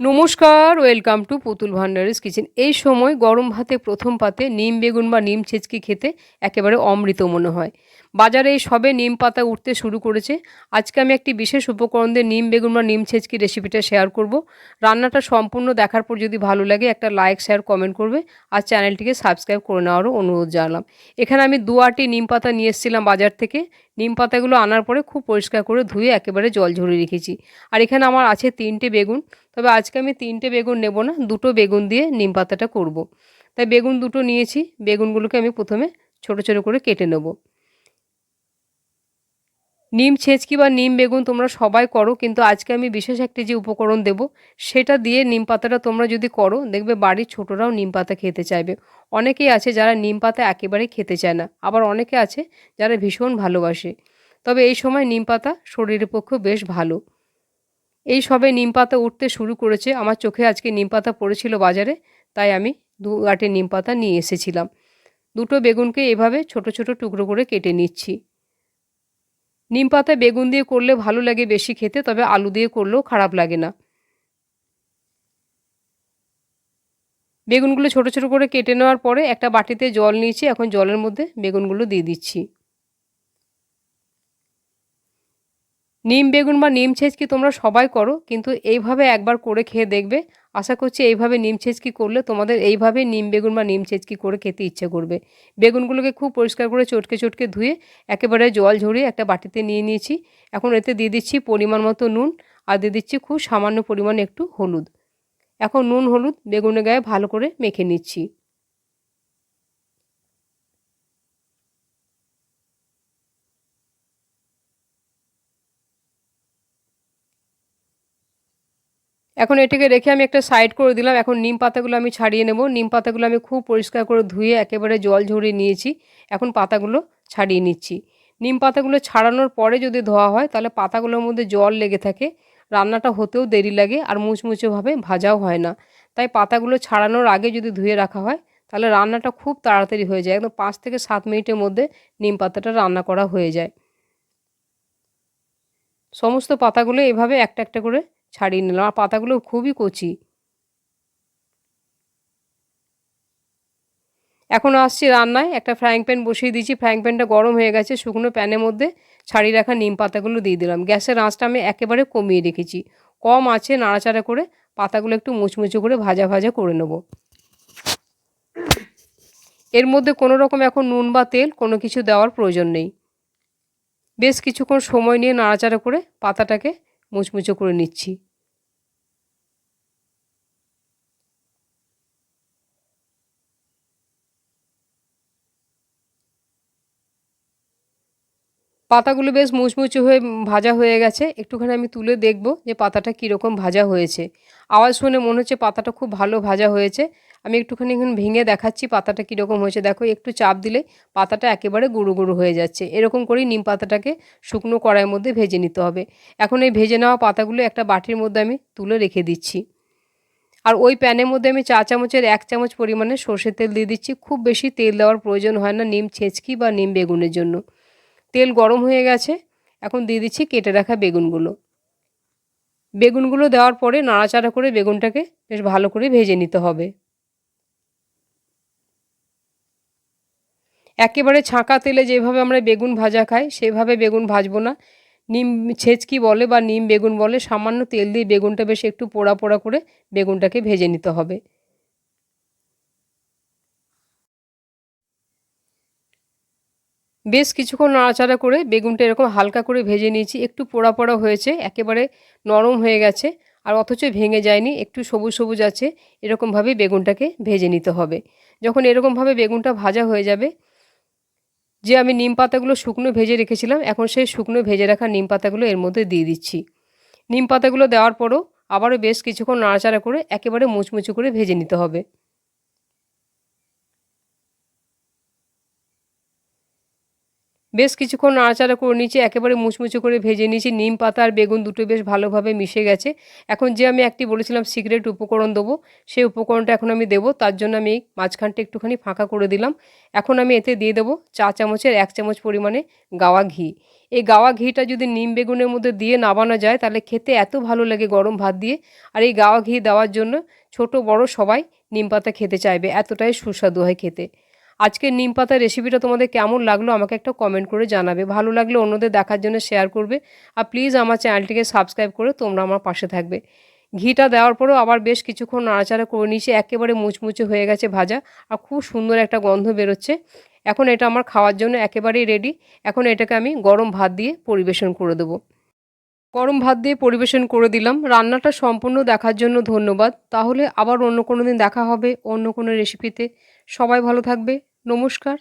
নমস্কার, welcome to পুতুল ভান্ডারিস kitchen. এই সময় গরম ভাতে প্রথম পাতে নিম বেগুন বা নিম ছেচকি খেতে একেবারে অমৃত মনে হয়। বাজারে এই সবে নিম পাতা উঠতে শুরু করেছে। আজকে আমি একটি বিশেষ উপকরণ দিয়ে নিম বেগুন বা নিম ছেচকি রেসিপিটা শেয়ার করব। রান্নাটা সম্পূর্ণ দেখার পর যদি ভালো লাগে একটা লাইক শেয়ার কমেন্ট করবে আর চ্যানেলটিকে সাবস্ক্রাইব করে নেওয়ারও অনুরোধ জানালাম। এখানে আমি দু আটি নিম পাতা নিয়ে এসেছিলাম বাজার থেকে। নিম পাতাগুলো আনার পরে খুব পরিষ্কার করে ধুয়ে একেবারে জল ঝরিয়ে রেখেছি। আর এখানে আমার আছে তিনটে বেগুন। তবে আজকে আমি তিনটে বেগুন নেব না, দুটো বেগুন দিয়ে নিম পাতাটা করব। তাই বেগুন দুটো নিয়েছি। বেগুনগুলোকে আমি প্রথমে ছোট ছোট করে কেটে নেব। নিম ছেঁচকি বা নিম বেগুন তোমরা সবাই করো, কিন্তু আজকে আমি বিশেষ একটি যে উপকরণ দেব, সেটা দিয়ে নিম পাতাটা তোমরা যদি করো, দেখবে বাড়ির ছোটরাও নিম পাতা খেতে চাইবে। অনেকেই আছে যারা নিম পাতা একেবারে খেতে চায় না, আবার অনেকে আছে যারা ভীষণ ভালোবাসে। তবে এই সময় নিম পাতা শরীরের পক্ষে বেশ ভালো। এই সবে নিম পাতা উঠতে শুরু করেছে, আমার চোখে আজকে নিম পাতা পড়েছিল বাজারে, তাই আমি দু আটে নিম পাতা নিয়ে এসেছিলাম। দুটো বেগুনকে এভাবে ছোট ছোট টুকরো করে কেটে নিচ্ছি। নিম পাতা বেগুন দিয়ে করলে ভালো লাগে বেশি খেতে, তবে আলু দিয়ে করলেও খারাপ লাগে না। বেগুনগুলো ছোট ছোট করে কেটে নেওয়ার পরে একটা বাটিতে জল নিয়েছি, এখন জলের মধ্যে বেগুনগুলো দিয়ে দিচ্ছি। নিম বেগুন বা নিম ছেঁচকি তোমরা সবাই করো, কিন্তু এইভাবে একবার করে খেয়ে দেখবে। আশা করছি এইভাবে নিম ছেঁচকি করলে তোমাদের এইভাবে নিম বেগুন বা নিম ছেঁচকি করে খেতে ইচ্ছে করবে। বেগুনগুলোকে খুব পরিষ্কার করে চটকে চটকে ধুয়ে একেবারে জল ঝরিয়ে একটা বাটিতে নিয়ে নিয়েছি। এখন এতে দিয়ে দিচ্ছি পরিমাণ মতো নুন, আর দিয়ে দিচ্ছি খুব সামান্য পরিমাণে একটু হলুদ। এখন নুন, হলুদ বেগুনের গায়ে ভালো করে মেখে নিচ্ছি। এখন এটাকে রেখে আমি একটা সাইড করে দিলাম। এখন নিম পাতাগুলো আমি ছাড়িয়ে নেব। নিম পাতাগুলো আমি খুব পরিষ্কার করে ধুয়ে একেবারে জল ঝরিয়ে নিয়েছি। এখন পাতাগুলো ছাড়িয়ে নিচ্ছি। নিম পাতাগুলো ছাড়ানোর পরে যদি ধোয়া হয়, তাহলে পাতাগুলোর মধ্যে জল লেগে থাকে। রান্নাটা হতেও দেরি লাগে আর মুচমুচেভাবে ভাজাও হয় না। তাই পাতাগুলো ছাড়ানোর আগে যদি ধুয়ে রাখা হয়, তাহলে রান্নাটা খুব তাড়াতাড়ি হয়ে যায়। একদম পাঁচ থেকে সাত মিনিটের মধ্যে নিম পাতাটা রান্না করা হয়ে যায়। সমস্ত পাতাগুলো এভাবে একটা একটা করে ছাড়িয়ে নিলাম। আর পাতাগুলো খুবই কচি। এখন আসছি রান্নায়। একটা ফ্রাইং প্যান বসিয়ে দিয়েছি। ফ্রাইং প্যানটা গরম হয়ে গেছে শুকনো প্যানের মধ্যে। ছাড়িয়ে রাখা নিম পাতাগুলো দিয়ে দিলাম। গ্যাসের আঁচটা আমি একেবারে কমিয়ে রেখেছি। কম আছে নাড়াচাড়া করে পাতাগুলো একটু মুচমুচে করে ভাজা ভাজা করে নেব। এর মধ্যে কোনো রকম এখন নুন বা তেল কোনো কিছু দেওয়ার প্রয়োজন নেই। বেশ কিছুক্ষণ সময় নিয়ে নাড়াচাড়া করে পাতাটাকে মুচমুচো করে নিচ্ছি। পাতাগুলো বেশ মুচমুচে হয়ে ভাজা হয়ে গেছে। একটুখানি আমি তুলে দেখব যে পাতাটা কীরকম ভাজা হয়েছে। আওয়াজ শুনে মনে হচ্ছে পাতাটা খুব ভালো ভাজা হয়েছে। আমি একটুখানি এখন ভেঙে দেখাচ্ছি পাতাটা কীরকম হয়েছে। দেখো, একটু চাপ দিলে পাতাটা একেবারে গুঁড়ো গুঁড়ো হয়ে যাচ্ছে। এরকম করেই নিম পাতাটাকে শুকনো কড়াইয়ের মধ্যে ভেজে নিতে হবে। এখন এই ভেজে নেওয়া পাতাগুলো একটা বাটির মধ্যে আমি তুলে রেখে দিচ্ছি। আর ওই প্যানের মধ্যে আমি চা চামচের এক চামচ পরিমাণে সর্ষের তেল দিয়ে দিচ্ছি। খুব বেশি তেল দেওয়ার প্রয়োজন হয় না নিম ছেঁচকি বা নিম বেগুনের জন্য। তেল গরম হয়ে গেছে, এখন দিয়ে দিচ্ছি কেটে রাখা বেগুনগুলো। বেগুনগুলো দেওয়ার পরে নাড়াচাড়া করে বেগুনটাকে বেশ ভালো করে ভেজে নিতে হবে। একেবারে ছাঁকা তেলে যেভাবে আমরা বেগুন ভাজা খাই, সেভাবে বেগুন ভাজবো না। নিম ছেচকি বলে বা নিম বেগুন বলে, সামান্য তেল দিয়ে বেগুনটা বেশ একটু পোড়া পোড়া করে বেগুনটাকে ভেজে নিতে হবে। বেশ কিছুক্ষণ নাড়াচাড়া করে বেগুনটা এরকম হালকা করে ভেজে নিয়েছি। একটু পোড়া পোড়া হয়েছে, একেবারে নরম হয়ে গেছে, আর অথচ ভেঙে যায়নি, একটু সবুজ সবুজ আছে, এরকমভাবে বেগুনটাকে ভেজে নিতে হবে। যখন এরকমভাবে বেগুনটা ভাজা হয়ে যাবে যে আমি নিম পাতাগুলো শুকনো ভেজে রেখেছিলাম, এখন সেই শুকনো ভেজে রাখা নিম পাতাগুলো এর মধ্যে দিয়ে দিচ্ছি। নিম পাতাগুলো দেওয়ার পরও আবারও বেশ কিছুক্ষণ নাড়াচাড়া করে একেবারে মুচমুচু করে ভেজে নিতে হবে। বেশ কিছুক্ষণ নাড়াচাড়া করে নিয়েছি, একেবারে মুচমুচে করে ভেজে নিয়েছি। নিম পাতা আর বেগুন দুটো বেশ ভালোভাবে মিশে গেছে। এখন যে আমি একটি বলেছিলাম সিক্রেট উপকরণ দেবো, সেই উপকরণটা এখন আমি দেবো। তার জন্য আমি মাঝখানটা একটুখানি ফাঁকা করে দিলাম। এখন আমি এতে দিয়ে দেবো চা চামচের এক চামচ পরিমাণে গাওয়া ঘি। এই গাওয়া ঘিটা যদি নিম বেগুনের মধ্যে দিয়ে নামানো যায়, তাহলে খেতে এত ভালো লাগে গরম ভাত দিয়ে। আর এই গাওয়া ঘি দেওয়ার জন্য ছোট বড় সবাই নিম পাতা খেতে চাইবে, এতটাই সুস্বাদু হয় খেতে। আজকের নিম পাতার রেসিপিটা তোমাদের কেমন লাগল আমাকে একটা কমেন্ট করে জানাবে। ভালো লাগলে অন্যদের দেখার জন্য শেয়ার করবে। আর প্লিজ আমার চ্যানেলটিকে সাবস্ক্রাইব করে তোমরা আমার পাশে থাকবে। ঘিটা দেওয়ার পরেও আবার বেশ কিছুক্ষণ নাড়াচাড়া করে নিয়েছি, একেবারে মুচমুচে হয়ে গেছে ভাজা আর খুব সুন্দর একটা গন্ধ বেরোচ্ছে। এখন এটা আমার খাওয়ার জন্য একেবারেই রেডি এখন এটাকে আমি গরম ভাত দিয়ে পরিবেশন করে দেবো। গরম ভাত দিয়ে পরিবেশন করে দিলাম। রান্নাটা সম্পূর্ণ দেখার জন্য ধন্যবাদ। তাহলে আবার অন্য কোনো দিন দেখা হবে অন্য কোনো রেসিপিতে সবাই ভালো থাকবে। নমস্কার।